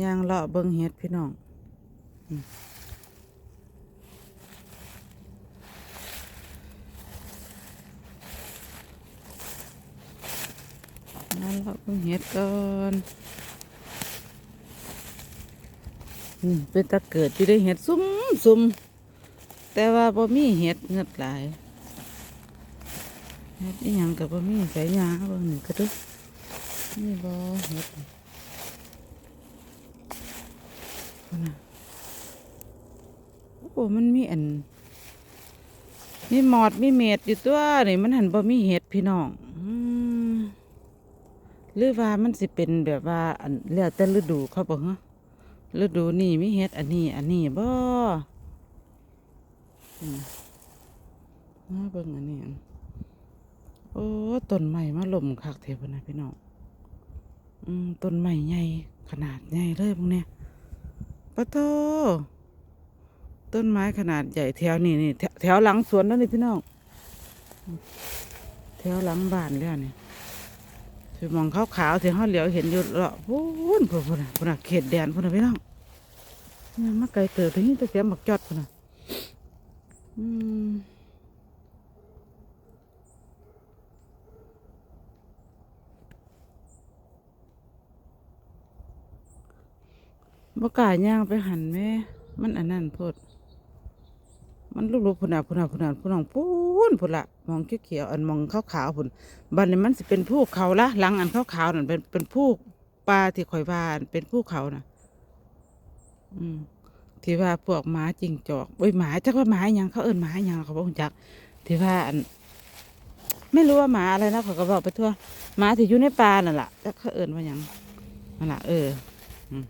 ย่างเลาะเบิ่งเฮ็ดพี่น้องอืมย่างเลาะเบิ่งเฮ็ดก่อนอืมเป็นตะเกิดที่ได้เห็ดซุ่มซุ่มแต่ว่าบ่มีเห็ดเงือดหลายเห็ดอีหยังกับบ่มีส่ยาเบิ่งนี่งก็เดูนี่บ่เห็ดนี่พุ่นน่ะโอ้มันมีอันมีหมอดมีเม็ดอยู่ตัวนี่มันหันบ่มีเห็ดพี่น้องอหรือว่ามันสิเป็นแบบว่าอันแล้วแต่ฤดูเขาบ่ฮะฤดูนี่มีเฮ็ดอันนี้ อันนี้บ่มาเบิ่งอันนี้โอ้ต้นไม้มาล่มคักเทพนะพี่น้องอืมต้นไม้ใหญ่ขนาดใหญ่เลยพวกเนี้ยปะโต ต้นไม้ขนาดใหญ่แถวนี่นี่แถวหลังสวนนั่นนี่พี่น้องแถวหลังบ้านแล้วนี่ที่มองขาวๆที่เขาเหลียวเห็นอยู่เลาะพูนพูนพูนน่ะพูนน่ะเขตแดนพูนน่ะพี่น้องยังมาไกลเติบถึงนี่ตะเสียหมักจอดพุ่นน่ะอืมบ่กล้าย่างไปหันแม่ มันอันนั้นโพด มันลูกๆพุ่นน่ะพุ่นน่ะพุ่นน่ะพุ่นน่ะพูนพุ่นละมองเขียวๆอันมองขาวๆพุ่นบัดนี้มันสิเป็นภูเขาละหลังอันขาวๆนั่นเป็นเป็นภูปลาที่ข่อยว่านเป็นภูเขาน่ะ อืมที่ว่าพวกหมาจิงจอกโอ้ยหมาจักว่าหมาหยังเขาเอิ้นหมาหยังเขาบอกจัก ที่ว่าอัน ไม่รู้ว่าหมาอะไรนะเขาก็บอกไปทั่วหมาที่อยู่ในป่านั่นแหละจักเขาเอิ้นว่าหยังนั่นแหละเอออืม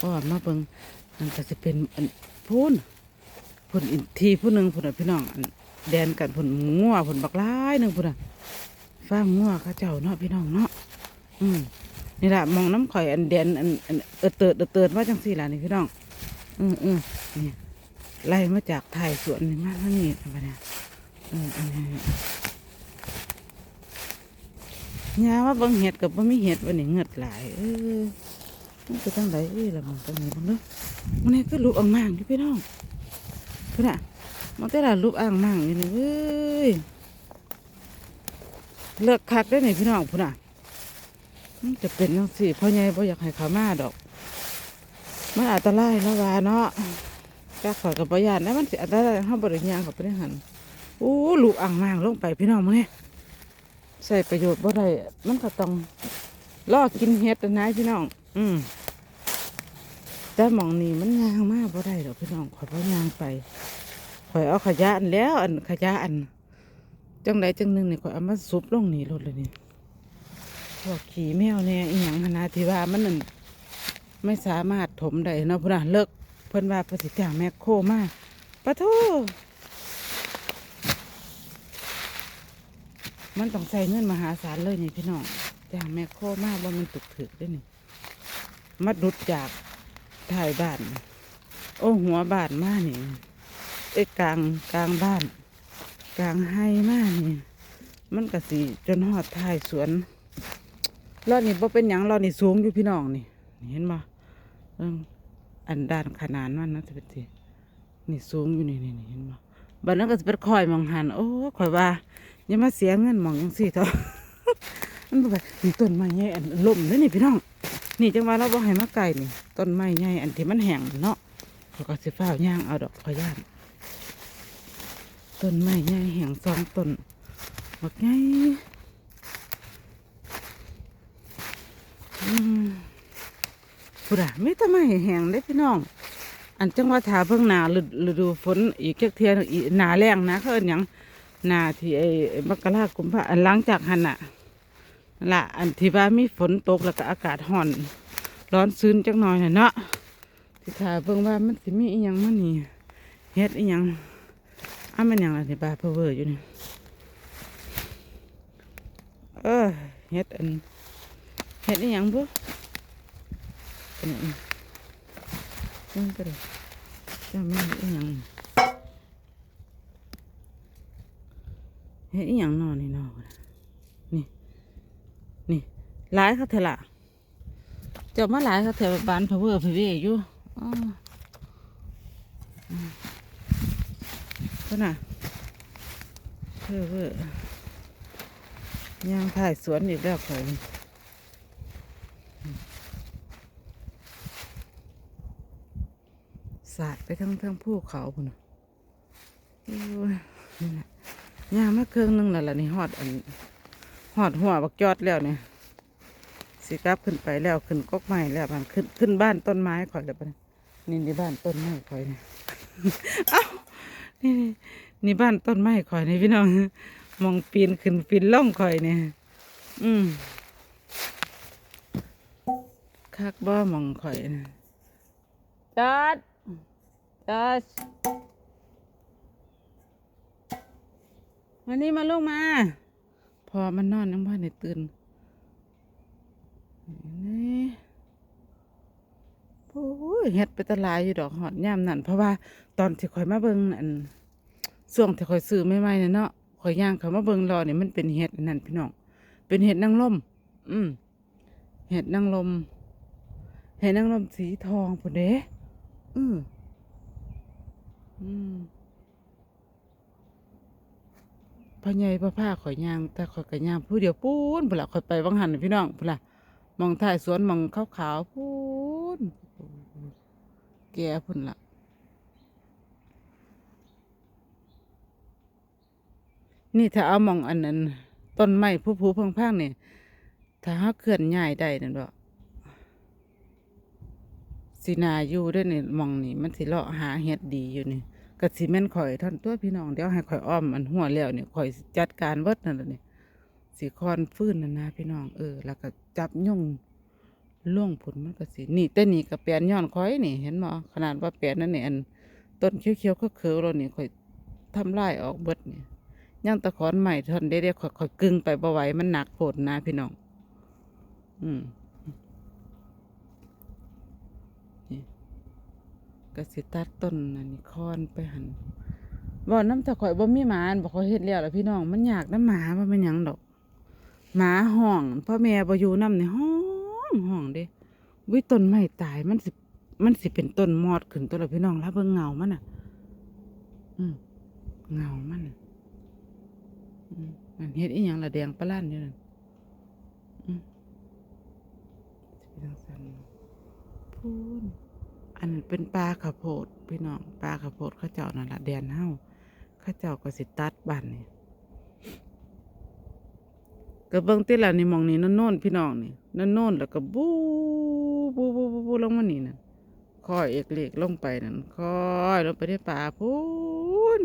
ก็มาเบิ่งมันก็จะเป็นอันพูน พูนอีกทีผู้หนึ่งพูนน่ะพี่น้องแดนกันพูนงัวพูนบักร้ายหนึ่งพูนอะฟ้าร์มงัวข้าเจ้าเนาะพี่น้องเนาะอืมนี่แหละมองน้ำข่อยอันเดนอันอันเออเติดเออเติดว่าจังสี่ล่ะนี่พี่น้องอืมอืมนี่ไล่มาจากไทยสวนนี่มาเท่านี้ทำไมเนี่ยอืมอันนี้ยาว่าบางเห็ดกับบ่มีเห็ดวันนี้เงือดหลายเออมันไปตั้งไหนเอ้ยละมันตั้งไหนบ้างเนาะมันนี่ก็รูปอ่างมังอยู่พี่น้อง พี่น่ะมันแต่ละรูปอ่างมั่งอยู่นี่เว้ยเลิกคักได้ไหนพี่น้องพุ่นน่ะจะเป็นจังสี่พ่อใหญ่พ่ออยากให้ขามาดอก มันอันตรายแล้วว่าเนาะกขอกับปยานนะมันสิอันตรายห้าบริญญางเขาไปได้หันโอ้ลูกอ่างมางลงไปพี่น้องมึงเนี่ยใส่ประโยชน์บ่ได้มันก็ต้องล่อกินเห็ดนะพี่น้อง อืม แต่หมองนี่มันยางมากบ่ได้ดอกพี่น้องข่อยพ่ยางไปข่อยเอาขยะอันแล้ว อันขยะอันจังใดจังหนึ่งนี่ข่อยเอามาซุบลงนี่รถเลยนี่พวกขี่แมวเนี่ยอีหยังนนะที่ว่ามันนั่นไม่สามารถถมได้เนาะพุ่นะเลิกเพิ่นว่าประสิทธิ์แมคโครมากปะโทมันต้องใส่เงินมหาศาลเลยนี่พี่น้องจ้างแมคโครมากว่ามันตุกถึกได้นี่มัดดุดจาก ถ่ายบ้าน โอ้หัวบ้านมากนี่เอ้ยกลางกลางบ้าน กลางไห้มากนี่มันก็สิจนหอดท้ายสวนรอดนี่บ่เป็นหยังรอดนี่สูงอยู่พี่น้องนี่ เห็นบ่เอิ่งอันด้านขนานมันนะจะเป็นสินี่สูงอยู่นี่นี่เห็นบ่บัดนั้นก็จะเป็นคอยมองหันโอ้คอยว่าอย่ามาเสียเงินหมองจังซี่เถอะมันบ่ไปนี่ต้นไม้ใหญ่อันล่มเลยนี่พี่น้อง นี่จังว่าเราบ่ให้มาไกลนี่ต้นไม้ใหญ่อันที่มันแห้งเนาะเขาก็สิฟ้าวย่างเอาดอกขอย่านต้นไม้ใหญ่แห้งสองต้นบักใหญ่อืมพูดอะไม่ทำไมแห้งได้พี่น้อง อันจังว่าถาเพิ่งหนาฤดูฝนอีกแค่เทียนอีกหนาแรงนะเขาเอิ้นหยังหนาที่ไอ้มกรากุมภาอันหล้างจากหันอะนั่น ละอันที่ว่ามีฝนตกแล้วก็อากาศห่อนร้อนชื้นจักหน่อยน่ะเนาะที่ถาเพิ่งว่ามันสิมีอีหยังมันนี่เฮ็ดอีหยังอ้ามันหยังอะไรบ้าเพอเวอร์อยู่นี่เออเฮ็ดอันเห็ดอีหยังบุเป็นอันนั่นก็เลยจะไม่เห็ดอีหยังเห็ดอีหยังนอนนี่นอนนี่นี่ หลายเขาเถอะละเจ้ามาหลายเขาแถวบ้านพะเวอร์พะเวอยู่ก็น่ะเพอเวอร์ย่างถ่ายสวนอีกแล้วข่อยสาดไปทั้งทั้งภูเขาพุ่นย่างมาเครื่องนึงแล้วล่ะนี่ฮอดอันฮอดหัวบักจอดแล้วเนี่ย สิกลับขึ้นไปแล้วขึ้นกกไม้แล้วมันขึ้นขึ้นบ้านต้นไม้ข่อยแล้วปะเนี่ยนี่นี่บ้านต้นไม้ข่อยเนี่ยเอ้านี่นี่นี่บ้านต้นไม้ข่อยนี่พี่น้องมองปีนขึ้นปีนล่องข่อยเนี่ยอืมคักบ่มองข่อยนะจอดจอดวันนี้มาลงมา พอมันนอนยังบ้านในตื่น นี่โอ้ยเฮ็ดไปตลาดอยู่ดอกหอดย่ามนั่นเพราะว่าตอนที่ข่อยมาเบิ่งอันช่วงที่ข่อยซื้อใหม่ๆน่ะเนาะข่อยย่างเขามาเบิ่งรอเนี่ยมันเป็นเห็ดนั่นพี่น้องเป็นเห็ดนางลมอืมเห็ดนางลมเห็ดนางลมสีทองพุ่นเด้อืมอืมพ่อใหญ่พ่อผ้าข่อยย่าง แต่ข่อยก็ย่างผู้เดียวปูนพุ่นละข่อยไปวังหันพี่น้องพุ่นละ มองถ่ายสวนมองขาวขาวพูนแก่พุ่นละนี่ถ้าเอามองอันนั้นต้นไม้ผู้ผู้พังพังๆนี่ยถ้าหาเคลื่อนย้ายได้นั่นบ่สินาอยู่ด้วยนี่หมองนี่มันสิเลาะหาเฮ็ดดีอยู่นี่ก็สิแม่นข่อยท่อนตัวพี่น้องเดี๋ยวให้ข่อยอ้อมอันหัวแล้วเนี่ข่อยจัดการเบิดนั่นแหละนี่ สีคอนฟื้นนั่นะพี่น้องเออ แล้วก็จับย่งล่วงผลมันก็สินี่แต่นี่ก็แปลนย้อนคอยนี่เห็นบ่ขนาดว่าแปลนนั่นเนี่อันต้นเขียวๆก็เขียวๆแล้วนี่ยคอยทำลายออกเบิดเนี่ยย่างตะขอนใหม่ทนได้ได้ค่อยค่อยกึ่งไปบ่ไหวมันหนักโผดนะพี่น้อง อืมนี่ก็สิตัดต้นอันนี้คอนไปหันบ่น้ำตะข่อยบ่มีหมาบ่ค่อยเฮ็ดแล้วล่ะพี่น้องมันอยากน้ำหมาบ่แม่นหยังดอก หมาห้องพ่อแม่บ่อยู่นำในห้องห้องเด้วิต้นไม้ตายมันสิมันสิเป็นต้นมอดขึ้นตัวละพี่น้องแล้วเบิ่งเงามันน่ะ อืมเงามันน่ะอืมมันเฮ็ดอีหยังละแดงปะล้านอยู่นั่นอืมสิเป็นจันพูนอันเป็นปลาข้าวโพดพี่น้องปลาข้าวโพดเขาเจ้านั่นละแดนเฮาเขาเจ้าก็สิตัดบ้านนี่ ก็เบิ่งติละนี่มองนี่นั่นโน่นพี่น้องนี่นั่นโน่นแล้วก็บูบูบูบูบูลงมานี่น่ะค่อยเอกเล็กลงไปนั่นค่อยลงไปในป่าพูน